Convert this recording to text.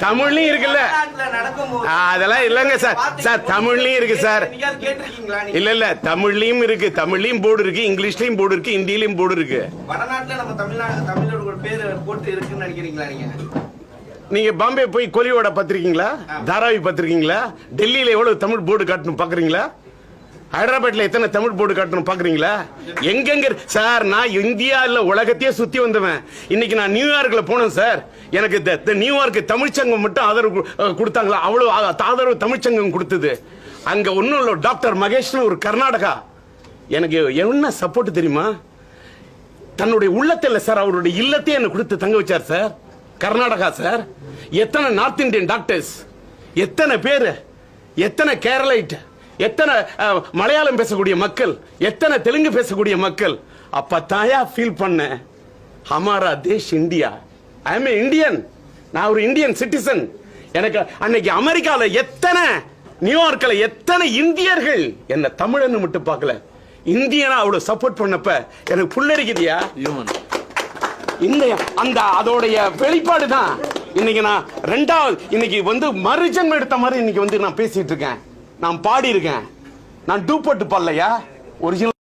தமிழ்லயும் இருக்குல்ல. அதெல்லாம் இல்லைங்க சார். சார் தமிழ்லயும் இருக்கு சார். இல்ல இல்ல தமிழ்லயும் இருக்கு. தமிழ்லயும் போர்டு இருக்கு இங்கிலீஷ்லயும் போர்டு இருக்கு ஹிந்திலயும் போர்டு இருக்கு. நீங்க? பாம்பே போய் கொலியோட பார்த்திருக்கீங்களா? தாராவி பார்த்திருக்கீங்களா? டெல்லியில எவ்வளவு தமிழ் போர்டு காட்டணும் பாக்குறீங்களா ஹைதராபாத்ல எத்தனை தமிழ் போர்டு காட்டணும் பாக்குறீங்களா? எங்கெங்க சார் நான் இந்தியா இல்ல உலகத்தையே சுத்தி வந்தவன். இன்னைக்கு நான் நியூயார்க்ல போனேன் சார். எனக்கு இந்த- நியூயார்க் தமிழ்ச்சங்கம் மட்டும் ஆதரவு கொடுத்தாங்களா? அவ்வளவு ஆதரவு தமிழ்ச்சங்கம் கொடுத்தது. அங்க ஒன்றும் இல்லை டாக்டர் மகேஷ்னு ஒரு கர்நாடகா. எனக்கு என்ன சப்போர்ட் தெரியுமா? தன்னுடைய உள்ளத்தில் சார் அவருடைய இல்லத்தையே எனக்கு கொடுத்து தங்க வச்சார் சார். கர்நாடகா சார். எத்தனை நார்த் இந்தியன் டாக்டர்ஸ் எத்தனை பேர்? எத்தனை கேரளைட்டு எத்தனை மலையாளம் பேசக்கூடிய மக்கள் எத்தனை தெலுங்கு பேசக்கூடிய மக்கள் அப்ப தாயா ஃபீல் பண்ண ஹமாரா தேஷ் இந்தியா. ஐ எம் இந்தியன் நான் ஒரு இந்தியன் சிட்டிசன் எனக்கு அன்னைக்கு அமெரிக்கால எத்தனை நியூயார்க்ல எத்தனை இந்தியர்கள் என்ன தமிழன்னு மட்டும் பார்க்கல. இந்தியனா அவ்வளவு சப்போர்ட் பண்ணப்ப எனக்கு புல்லரிக்குதியா? இந்த அந்த அதோடைய வெளிப்பாடு தான் இன்னைக்கு நான் ரெண்டாவது இன்னைக்கு வந்து மறுஜன்மம் எடுத்த மாதிரி இன்னைக்கு வந்து நான் பேசிட்டு இருக்கேன். நான் பாடி இருக்கேன் நான் டூப்பட்டு போட்டு பாடலையா? ஒரிஜினல்